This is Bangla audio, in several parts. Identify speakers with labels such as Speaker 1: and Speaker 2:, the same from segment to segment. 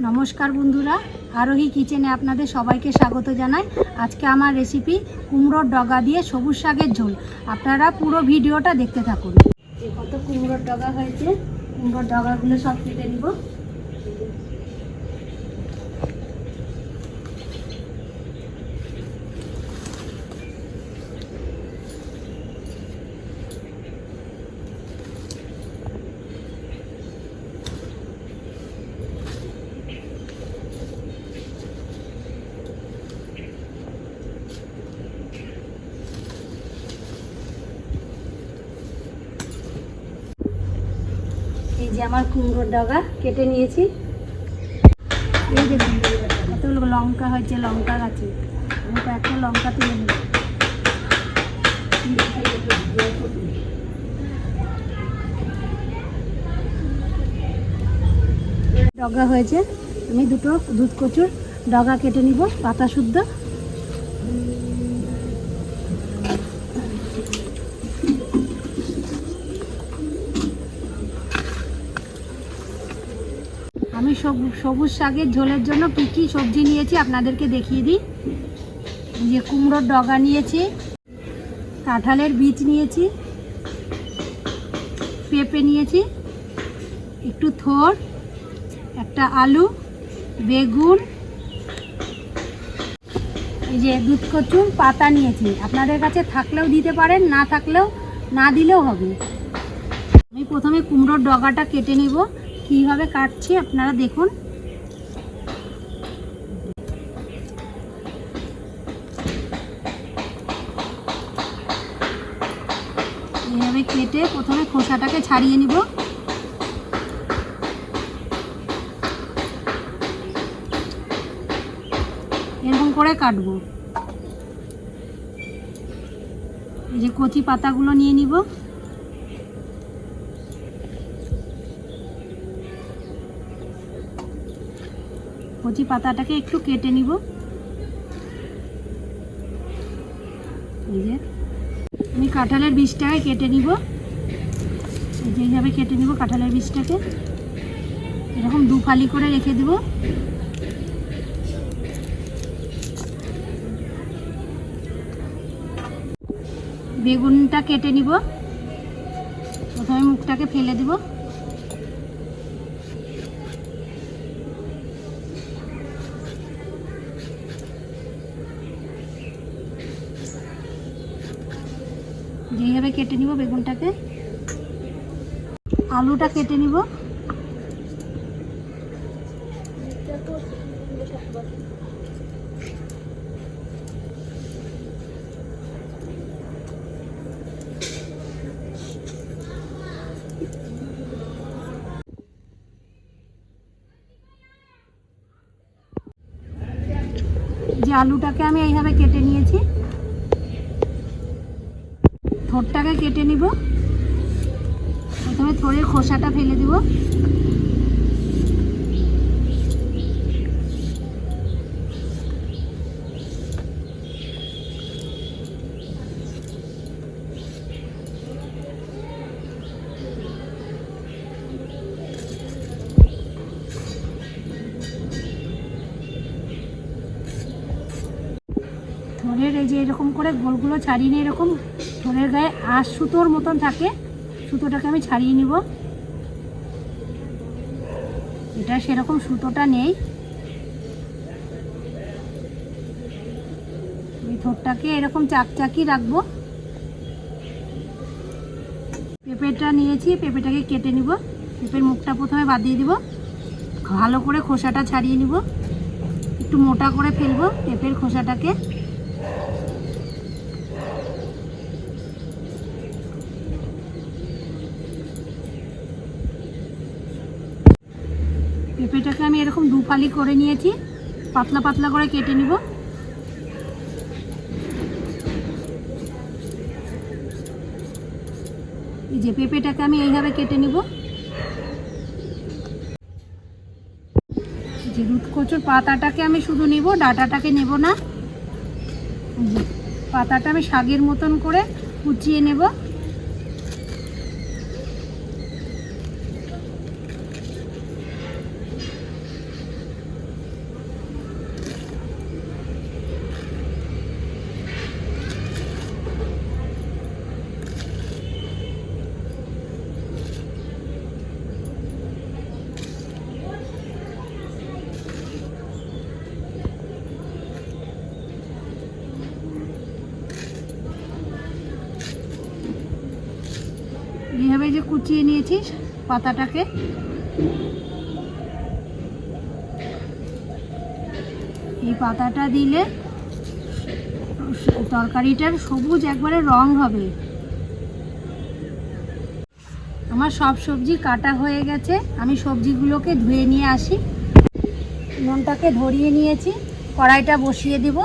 Speaker 1: নমস্কার বন্ধুরা, আরোহী কিচেনে আপনাদের সবাইকে স্বাগত জানাই। আজকে আমার রেসিপি কুমড়োর ডগা দিয়ে সবুজ শাকের ঝোল। আপনারা পুরো ভিডিওটা দেখতে থাকুন। কত কুমড়োর ডগা হয়েছে, কুমড়োর ডগাগুলো সব কেটে নিব। যে আমার কুমড়োর ডগা কেটে নিয়েছি। এই যে লঙ্কা হয়েছে লঙ্কা গাছে আমি একটা লঙ্কা তুলে নিই। ডগা হয়েছে, আমি দুটো দুধ কচুর ডগা কেটে নিব, পাতা শুদ্ধ। সবুজ শাকের ঝোলের জন্য কী কী সবজি নিয়েছি আপনাদেরকে দেখিয়ে দিই। যে কুমড়োর ডগা নিয়েছি, কাঁঠালের বীজ নিয়েছি, পেঁপে নিয়েছি, একটু থোর, একটা আলু, বেগুন, এই যে দুধ কচুর পাতা নিয়েছি। আপনাদের কাছে থাকলেও দিতে পারেন, না থাকলেও, না দিলেও হবে। আমি প্রথমে কুমড়োর ডগাটা কেটে নিব। কীভাবে কাটছি আপনারা দেখুন। এইভাবে কেটে প্রথমে খোসাটাকে ছাড়িয়ে নিব। এরকম করে কাটবো। এই যে কচি পাতাগুলো নিয়ে নিব। কচি পাতাটাকে একটু কেটে নিব। আমি কাঁঠালের বীজটাকে কেটে নিব। যেইভাবে কেটে নিব কাঁঠালের বীজটাকে। এরকম দু ফালি করে রেখে দেব। বেগুনটা কেটে নিব। প্রথমে মুখটাকে ফেলে দিব যেইভাবে কেটে নিব বেগুনটাকে। আলুটা কেটে নিব। যে আলুটাকে আমি এইভাবে কেটে নিয়েছি। থোরটাকে কেটে নিব। প্রথমে থোরের খোসাটা ফেলে দিব। থোরের এই যে এরকম করে গোলগুলো ছাড়িয়ে এরকম থোরের গায়ে আশ সুতোর মতন থাকে। সুতোটাকে আমি ছাড়িয়ে নিব। এটা সেরকম সুতোটা নেই। এই থোরটাকে এরকম চাকচাকি রাখব। পেঁপেটা নিয়েছি, পেঁপেটাকে কেটে নিব। পেঁপের মুখটা প্রথমে বাদ দিয়ে দিব। ভালো করে খোসাটা ছাড়িয়ে নিব। একটু মোটা করে ফেলব পেঁপের খোসাটাকে। পেঁপেটাকে আমি এরকম দু ফালি করে নিয়েছি। পাতলা পাতলা করে কেটে নিব। এই যে পেঁপেটাকে আমি এইভাবে কেটে নিব। যে দুধ কচুর পাতাটাকে আমি শুধু নিব, ডাটাটাকে নেব না। পাতাটা আমি শাগের মতন করে কুচিয়ে নেব। কুচিয়ে নিয়েছি পাতাটাকে। এই পাতাটা দিলে তরকারিটার সবুজ একবারে রং হবে। আমার সব সবজি কাটা হয়ে গেছে। আমি সবজিগুলোকে ধুয়ে নিয়ে আসি। নুনটাকে ধরিয়ে নিয়েছি। কড়াইটা বসিয়ে দিব।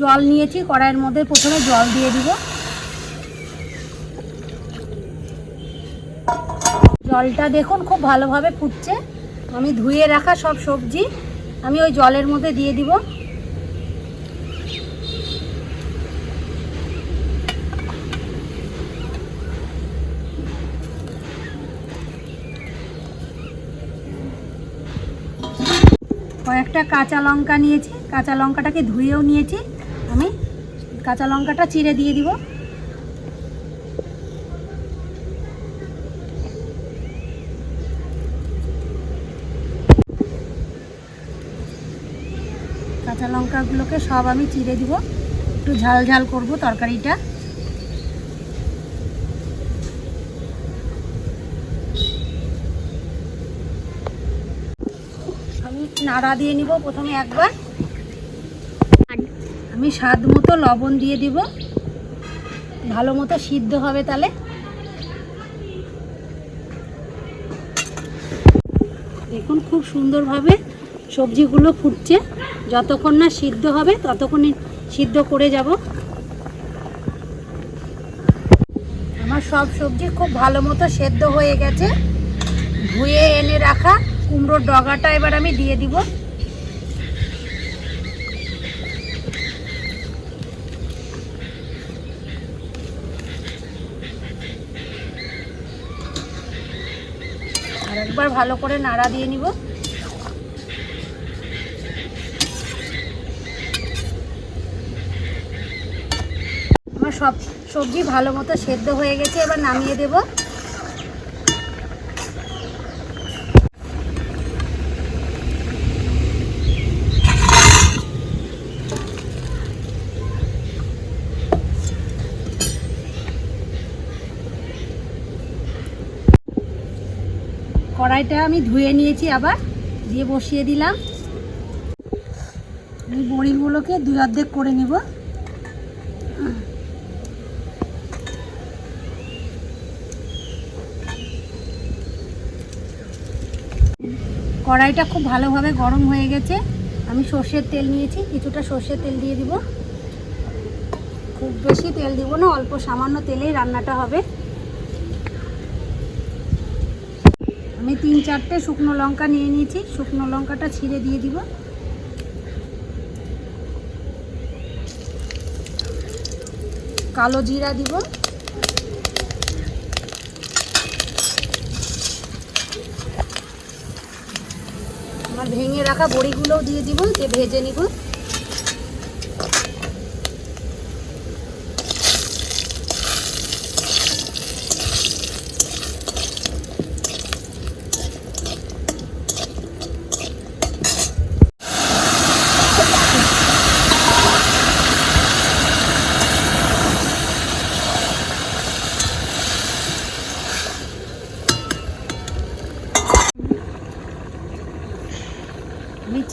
Speaker 1: জল নিয়েছি। কড়াইয়ের মধ্যে প্রথমে জল দিয়ে দিব। জলটা দেখুন, খুব ভালোভাবে ফুটছে। আমি ধুয়ে রাখা সব সবজি, আমি ওই জলের মধ্যে দিয়ে দিব। কয়েকটা কাঁচা লঙ্কা নিয়েছি, কাঁচা লঙ্কাটাকে ধুয়েও নিয়েছি। আমি কাঁচা লঙ্কাটা চিড়ে দিয়ে দিব। কাঁচা লঙ্কাগুলোকে সব আমি চিড়ে দিব। একটু ঝাল ঝাল করব তরকারিটা। আমি নাড়া দিয়ে নিব প্রথমে একবার। আমি স্বাদ মতো লবণ দিয়ে দিব। ভালো মতো সিদ্ধ হবে তাহলে। দেখুন খুব সুন্দরভাবে সবজিগুলো ফুটছে। যতক্ষণ না সিদ্ধ হবে, ততক্ষণই সিদ্ধ করে যাব। আমার সব সবজি খুব ভালো মতো সেদ্ধ হয়ে গেছে। ধুয়ে এনে রাখা কুমড়োর ডগাটা এবার আমি দিয়ে দিব। আর একবার ভালো করে নাড়া দিয়ে নিব। সব সবজি ভালো মতো সেদ্ধ হয়ে গেছে, এবার নামিয়ে দেব। কড়াইটা আমি ধুয়ে নিয়েছি আবার, দিয়ে বসিয়ে দিলাম। এই বড়িগুলোকে দুই অর্ধেক করে নেব। কড়াইটা খুব ভালোভাবে গরম হয়ে গেছে। আমি সর্ষের তেল নিয়েছি, কিছুটা সর্ষের তেল দিয়ে দিব। খুব বেশি তেল দিব না, অল্প সামান্য তেলেই রান্নাটা হবে। আমি তিন চারটে শুকনো লঙ্কা নিয়ে নিয়েছি, শুকনো লঙ্কাটা ছিঁড়ে দিয়ে দিব। কালো জিরা দিব। আমার ভেঙে রাখা বড়িগুলোও দিয়ে দিব যে ভেজে নিব।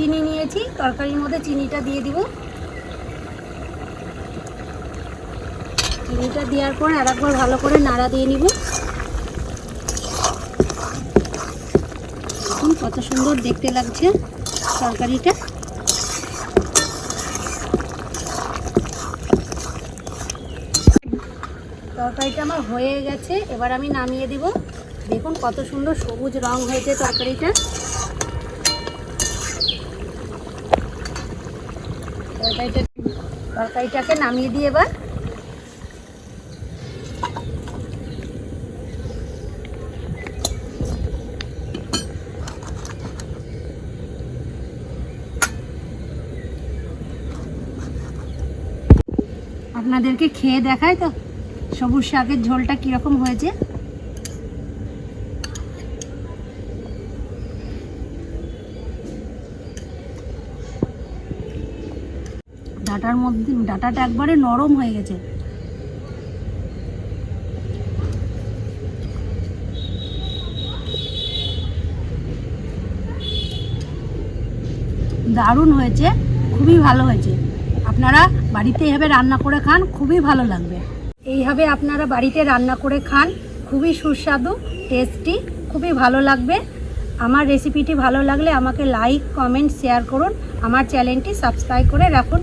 Speaker 1: চিনি নিয়েছি, তরকারির মধ্যে চিনিটা দিয়ে দিব। চিনিটা দেওয়ার পর আর একবার ভালো করে নাড়া দিয়ে নিব। দেখুন কত সুন্দর দেখতে লাগছে তরকারিটা। তরকারিটা আমার হয়ে গেছে, এবার আমি নামিয়ে দিব। দেখুন কত সুন্দর সবুজ রং হয়েছে তরকারিটা। তরকারিটা তরকারিটাকে নামিয়ে দিয়ে এবার। আপনাদেরকে খেয়ে দেখায় তো সবুজ শাকের ঝোলটা কীরকম হয়েছে? ডাটার মধ্যে, ডাটাটা একবারে নরম হয়ে গেছে। দারুণ হয়েছে, খুবই ভালো হয়েছে। আপনারা বাড়িতে এইভাবে রান্না করে খান, খুবই ভালো লাগবে। এইভাবে আপনারা বাড়িতে রান্না করে খান, খুবই সুস্বাদু টেস্টি খুবই ভালো লাগবে। আমার রেসিপিটি ভালো লাগলে আমাকে লাইক কমেন্ট শেয়ার করুন। আমার চ্যানেলটি সাবস্ক্রাইব করে রাখুন।